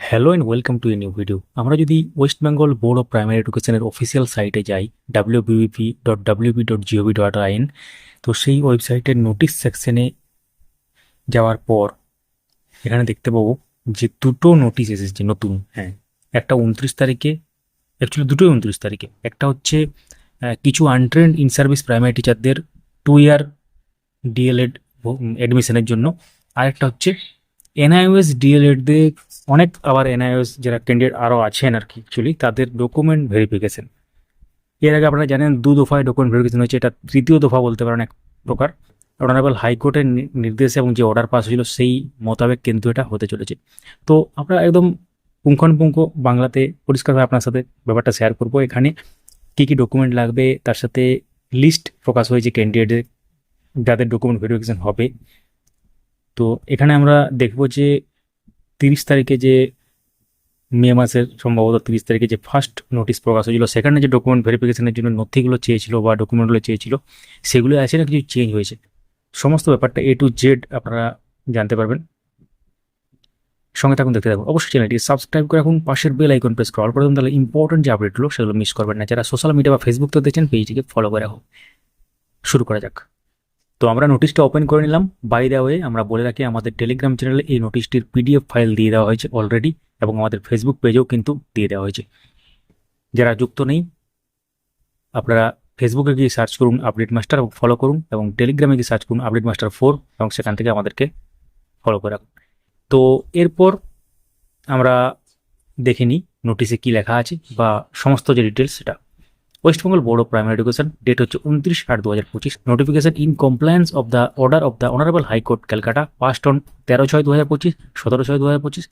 Hello and welcome to a new video আমরা যদি West Bengal board of primary এডুকেশনের official সাইটে যাই ডাব্লিউ ডট ডট আইন তো সেই ওয়েবসাইটের নোটিশ সেকশনে যাওয়ার পর এখানে দেখতে পাবো যে দুটো নোটিশ এসেছে নতুন। হ্যাঁ একটা উনত্রিশ তারিখে অ্যাকচুয়ালি দুটোই উনত্রিশ তারিখে। একটা হচ্ছে কিছু আনট্রেন্ড ইন সার্ভিস প্রাইমারি টিচারদের টু ইয়ার ডিএলএড অ্যাডমিশনের জন্য। আরেকটা হচ্ছে এনআইওএস ডিএলএডদের অনেক আবার এনআইওএস যারা ক্যান্ডিডেট আরও আছেন আর কি অ্যাকচুয়ালি তাদের ডকুমেন্ট ভেরিফিকেশন এর আগে আপনারা জানেন, দু দফায় ডকুমেন্ট ভেরিফিকেশন হয়েছে, এটা তৃতীয় দফা বলতে পারেন এক প্রকার। অনারেবল হাইকোর্টের নির্দেশ এবং যে অর্ডার পাস হয়েছিল, সেই মোতাবেক কিন্তু এটা হতে চলেছে। তো আমরা একদম পুঙ্খানুপুঙ্খ বাংলাতে পরিষ্কারভাবে আপনার সাথে ব্যাপারটা শেয়ার করব। এখানে কী কী ডকুমেন্ট লাগবে, তার সাথে লিস্ট প্রকাশ হয়েছে ক্যান্ডিডেটের যাদের ডকুমেন্ট ভেরিফিকেশন হবে। তো এখানে আমরা দেখব যে তিরিশ তারিখে যে মে মাসের সম্ভবত তিরিশ তারিখে যে ফার্স্ট নোটিশ প্রকাশ হয়েছিল সেখানে যে ডকুমেন্ট ভেরিফিকেশনের জন্য নথিগুলো চেয়েছিল বা ডকুমেন্টগুলো চেয়েছিল সেগুলো আছে না কিছু চেঞ্জ হয়েছে। সমস্ত ব্যাপারটা এ টু জেড আপনারা জানতে পারবেন। সঙ্গে থাকুন দেখতে থাকুন। অবশ্যই চ্যানেলটি সাবস্ক্রাইব করে রাখুন পাশের বেল আইকন প্রেস করে অল করে দিন, তাহলে ইম্পর্টেন্ট যে আপডেটগুলো সেগুলো মিস করবেন না। যারা সোশ্যাল মিডিয়া বা ফেসবুক তো দেখছেন পেজটিকে ফলো করে রাখুন। শুরু করা যাক। তো আমরা নোটিশটা ওপেন করে নিলাম। বাই দেওয়া হয়ে আমরা বলে রাখি, আমাদের টেলিগ্রাম চ্যানেলে এই নোটিশটির পিডিএফ ফাইল দিয়ে দেওয়া হয়েছে অলরেডি এবং আমাদের ফেসবুক পেজেও কিন্তু দিয়ে দেওয়া হয়েছে। যারা যুক্ত নেই, আপনারা ফেসবুকে গিয়ে সার্চ করুন আপডেট মাস্টার এবং ফলো করুন এবং টেলিগ্রামে গিয়ে সার্চ করুন আপডেট মাস্টার ফোর এবং সেখান থেকে আমাদেরকে ফলো করে রাখুন। তো এরপর আমরা দেখে নিই নোটিশে কী লেখা আছে বা সমস্ত যে ডিটেলস সেটা। West Bengal board of primary education date হচ্ছে উনত্রিশ আট দু হাজার পঁচিশ notification in compliance of the order of the honourable high court Calcutta passed on তেরো ছয় দু হাজার পঁচিশ, সতেরো ছয় দু হাজার পঁচিশ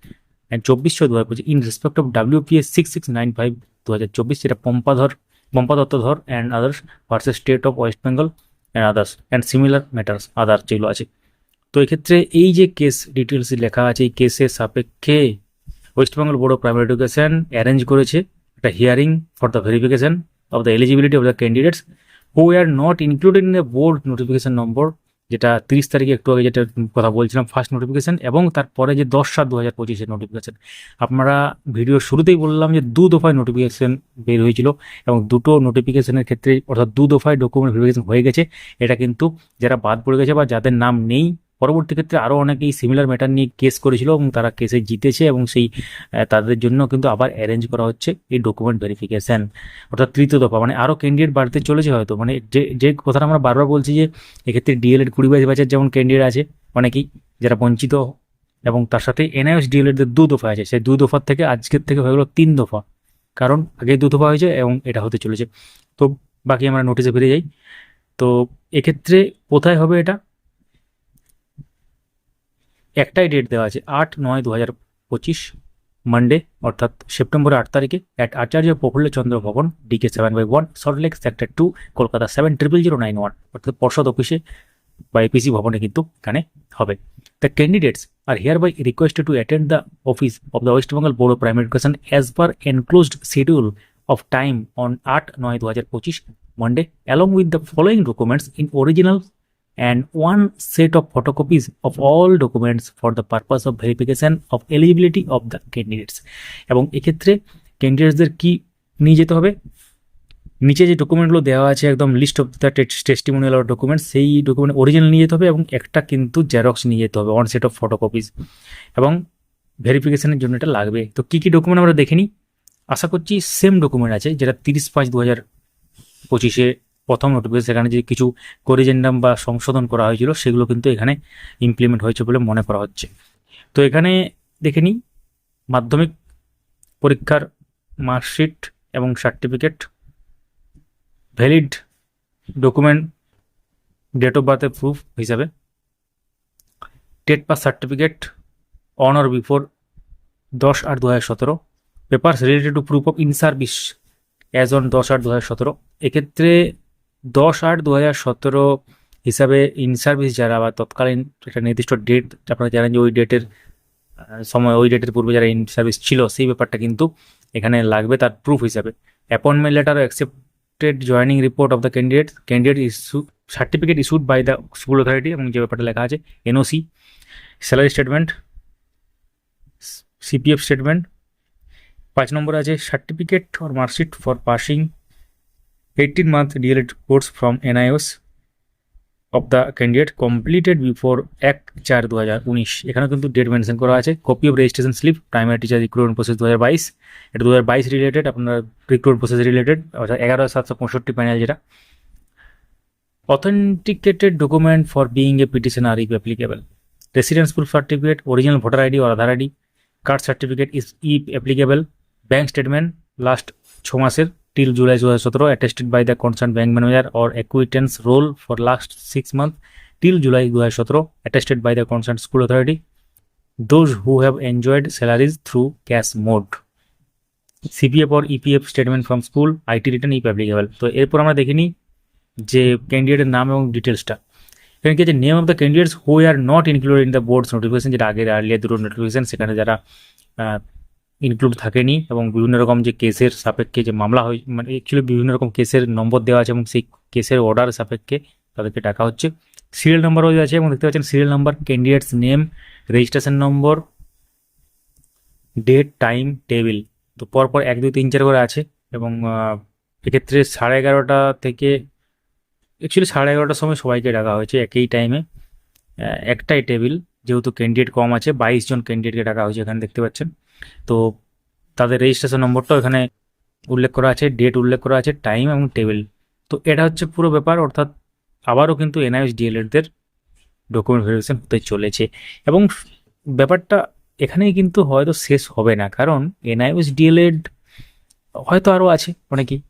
অ্যান্ড চব্বিশ ছয় দু হাজার পঁচিশ in respect of WPS six six nine five দু হাজার চব্বিশ, যেটা Pampadhar Pampa Duttadhar and others versus state of West Bengal and others and similar matters others যেগুলো আছে। তো এক্ষেত্রে এই যে কেস ডিটেলস লেখা আছে, এই কেসের সাপেক্ষে West Bengal board of primary education arrange করেছে একটা hearing for the verification of the eligibility of the candidates who are not included in the board notification number যেটা তিরিশ তারিখে একটু আগে যেটা কথা বলছিলাম ফার্স্ট নোটিফিকেশান এবং তারপরে যে দশ সাত দু হাজার পঁচিশের নোটিফিকেশন আপনারা ভিডিওর শুরুতেই বললাম যে দু দফায় নোটিফিকেশন বের হয়েছিল এবং দুটো নোটিফিকেশনের ক্ষেত্রে অর্থাৎ দু দফায় ডকুমেন্ট ভেরিফিকেশন হয়ে গেছে। এটা কিন্তু যারা বাদ পড়ে গেছে বা যাদের নাম নেই পরবর্তী ক্ষেত্রে আরও অনেকেই সিমিলার ম্যাটার নিয়ে কেস করেছিল এবং তারা কেসে জিতেছে এবং সেই তাদের জন্য কিন্তু আবার অ্যারেঞ্জ করা হচ্ছে এই ডকুমেন্ট ভেরিফিকেশান অর্থাৎ তৃতীয় দফা মানে আরও ক্যান্ডিডেট বাড়তে চলেছে হয়তো মানে যে যে কথাটা আমরা বারবার বলছি যে, এক্ষেত্রে ডিএলএড কুড়ি বাইশ ব্যাচের যেমন ক্যান্ডিডেট আছে, অনেকেই যারা বঞ্চিত এবং তার সাথে এনআইএস ডিএলএডদের দু দফা আছে, সেই দু দফার থেকে আজকের থেকে হয়ে গেলো তিন দফা। কারণ আগে দু দফা হয়েছে এবং এটা হতে চলেছে। তো বাকি আমরা নোটিশে ফিরে যাই। তো এক্ষেত্রে কোথায় হবে এটা? একটাই ডেট দেওয়া আছে, আট নয় দু হাজার পঁচিশ মানডে অর্থাৎ সেপ্টেম্বরের আট তারিখে at Acharya Prafulla Chandra Bhavan DK seven by one Salt Lake sector two Kolkata seven triple zero nine one অর্থাৎ পর্ষদ অফিসে বা এপিসি ভবনে কিন্তু এখানে হবে। The candidates are hereby requested to attend the office of the West Bengal board of primary education as per enclosed schedule of time on আট নয় দু হাজার পঁচিশ Monday along with the following documents in original and one set of photocopies of all documents for the purpose of verification of eligibility of the candidates. এবং এক্ষেত্রে ক্যান্ডিডেটসদের কি নিয়ে যেতে হবে? নিচে যে ডকুমেন্টগুলো দেওয়া আছে, একদম list of the testimonial documents সেই ডকুমেন্ট অরিজিনাল নিয়ে যেতে হবে এবং একটা কিন্তু জেরক্স নিয়ে যেতে হবে ওয়ান সেট অফ ফটোকপিস এবং ভেরিফিকেশনের জন্য এটা লাগবে। তো কী কী ডকুমেন্ট আমরা দেখে নিই? আশা করছি সেম ডকুমেন্ট আছে, যেটা তিরিশ পাঁচ দু হাজার পঁচিশে প্রথম নোটিফিকেশন সেখানে যে কিছু করিজেন্ডাম বা সংশোধন করা হয়েছিল, সেগুলো কিন্তু এখানে ইমপ্লিমেন্ট হয়েছে বলে মনে করা হচ্ছে। তো এখানে দেখে নিই, মাধ্যমিক পরীক্ষার মার্কশিট এবং certificate valid document date of বার্থের proof হিসাবে TET pass certificate on or before দশ আট দু হাজার সতেরো papers related to proof of in service as on দশ আট দু হাজার সতেরো। এক্ষেত্রে দশ আট দু হাজার সতেরো হিসাবে ইন সার্ভিস যারা বা তৎকালীন একটা নির্দিষ্ট ডেট আপনারা জানেন যে ওই ডেটের সময়, ওই ডেটের পূর্বে যারা ইন সার্ভিস ছিল, সেই ব্যাপারটা কিন্তু এখানে লাগবে তার প্রুফ হিসাবে। Appointment letter accepted joining report of the candidate candidate issue certificate issued by the school authority এবং যে ব্যাপারটা লেখা আছে NOC salary statement CPF statement পাঁচ নম্বর আছে certificate or marksheet for passing eighteen month DElEd course from NIOS of the candidate completed before এক চার দু হাজার উনিশ। এখানেও কিন্তু ডেট মেনশন করা আছে। Copy of registration slip primary teacher recruitment process দু হাজার বাইশ। এটা দু হাজার বাইশ রিলেটেড আপনার রিক্রুটমেন্ট প্রসেস রিলেটেড অর্থাৎ এগারো সাতশো পঁয়ষট্টি প্যানেল যেটা। Authenticated document for being a petitioner if applicable residence proof certificate, original voter id or aadhaar id card certificate is if applicable bank statement, last ছ মাসের till july দু হাজার সতেরো attested by the concerned bank manager or acquittance roll for last six month till july দু হাজার সতেরো attested by the concerned school authority those who have enjoyed salaries through cash mode CPF or EPF statement from school IT return if applicable তো এরপর আমরা দেখিনি যে ক্যান্ডিডেটের নাম এবং ডিটেলসটা এখানে কি আছে name of the candidates who are not included in the boards notification যেটা আগের আর্লিয়ার দুটো নোটিফিকেশন সেখানে যারা ইনক্লুড থাকেনি এবং বিভিন্ন রকম যে কেসের সাপেক্ষে যে মামলা হয় মানে অ্যাকচুয়ালি বিভিন্ন রকম কেসের নম্বর দেওয়া আছে এবং সেই কেসের অর্ডার সাপেক্ষে তাদেরকে ডাকা হচ্ছে। সিরিয়াল নাম্বারও আছে এবং দেখতে পাচ্ছেন serial number candidates name registration number date time table তো পরপর এক, দুই, তিন, চার করে আছে এবং এক্ষেত্রে সাড়ে এগারোটা থেকে অ্যাকচুয়ালি সাড়ে এগারোটার সময় সবাইকে ডাকা হয়েছে একই টাইমে একটাই টেবিল যেহেতু ক্যান্ডিডেট কম আছে, বাইশ জন ক্যান্ডিডেটকে ডাকা হয়েছে এখানে দেখতে পাচ্ছেন। তো তাদের রেজিস্ট্রেশন নম্বরটাও এখানে উল্লেখ করা আছে ডেট উল্লেখ করা আছে টাইম এবং টেবিল তো এটা হচ্ছে পুরো ব্যাপার, অর্থাৎ আবারও কিন্তু এনআইএস ডিএলএডদের ডকুমেন্ট ভেরিফিকেশন হতে চলেছে। এবং ব্যাপারটা এখানেই কিন্তু হয়তো শেষ হবে না, কারণ এনআইএস ডিএলএড হয়তো আরও আছে, অনেকেই।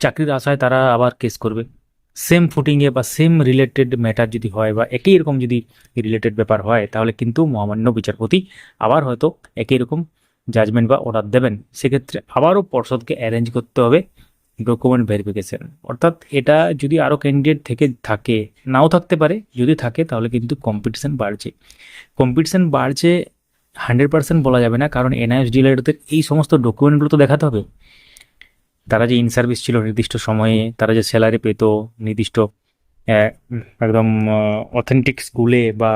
চাকরির আশায় তারা আবার কেস করবে। সেম ফুটিংয়ে বা সেম রিলেটেড ম্যাটার যদি হয় বা একই রকম যদি রিলেটেড ব্যাপার হয়, তাহলে কিন্তু মহামান্য বিচারপতি আবার হয়তো একই রকম জাজমেন্ট বা অর্ডার দেবেন। সেক্ষেত্রে আবারও পর্ষদকে অ্যারেঞ্জ করতে হবে ডকুমেন্ট ভেরিফিকেশন অর্থাৎ এটা যদি আরও ক্যান্ডিডেট থেকে থাকে, নাও থাকতে পারে, যদি থাকে তাহলে কিন্তু কম্পিটিশন বাড়ছে। কম্পিটিশন বাড়ছে হান্ড্রেড পার্সেন্ট বলা যাবে না, কারণ এনআইএস ডিলারদের এই সমস্ত ডকুমেন্টগুলো তো দেখাতে হবে। তারা যে ইন সার্ভিস ছিল নির্দিষ্ট সময়ে তারা যে স্যালারি পেত নির্দিষ্ট একদম অথেন্টিক স্কুলে বা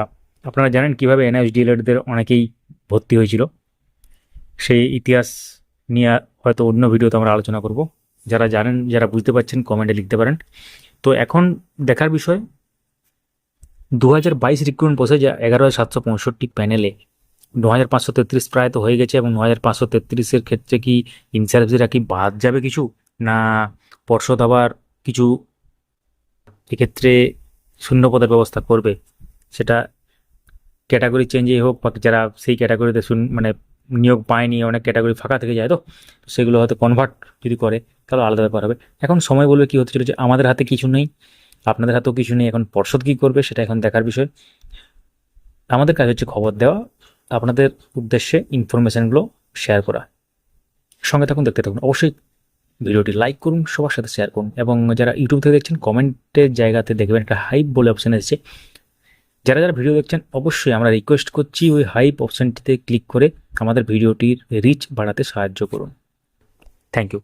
আপনারা জানেন কীভাবে এনআইএস ডিলারদের অনেকেই ভর্তি হয়েছিল? সেই ইতিহাস নিয়ে হয়তো অন্য ভিডিওতে আমরা আলোচনা করব। যারা জানেন যারা বুঝতে পারছেন কমেন্টে লিখতে পারেন। তো এখন দেখার বিষয় দু হাজার বাইশ রিক্রুটমেন্ট বসে যা এগারো হাজার সাতশো পঁয়ষট্টি প্যানেলে দু হাজার পাঁচশো তেত্রিশ প্রায় তো হয়ে গেছে এবং দু হাজার পাঁচশো তেত্রিশের ক্ষেত্রে কি ইনসার্ভিসরা কি বাদ যাবে কিছু? না পর্ষদ আবার কিছু এক্ষেত্রে শূন্য পদের ব্যবস্থা করবে? সেটা ক্যাটাগরি চেঞ্জেই হোক বা যারা সেই ক্যাটাগরিতে মানে নিয়োগ পায়নি, অনেক ক্যাটাগরি ফাঁকা থেকে যায় তো সেগুলো হয়তো কনভার্ট যদি করে, তাহলে আলাদা ব্যাপার হবে। এখন সময় বলবে কি হতে চলেছে? আমাদের হাতে কিছু নেই, আপনাদের হাতেও কিছু নেই, এখন পর্ষদ কী করবে সেটা এখন দেখার বিষয়। আমাদের কাজ হচ্ছে খবর দেওয়া আপনাদের উদ্দেশ্যে ইনফরমেশানগুলো শেয়ার করা। সঙ্গে থাকুন, দেখতে থাকুন। অবশ্যই ভিডিওটি লাইক করুন, সবার সাথে শেয়ার করুন। এবং যারা ইউটিউব থেকে দেখছেন কমেন্টের জায়গাতে দেখবেন একটা হাইপ বলে অপশান এসেছে। যারা যারা ভিডিও দেখছেন, অবশ্যই আমরা রিকোয়েস্ট করছি ওই হাইপ অপশানটিতে ক্লিক করে আমাদের ভিডিওটির রিচ বাড়াতে সাহায্য করুন। Thank you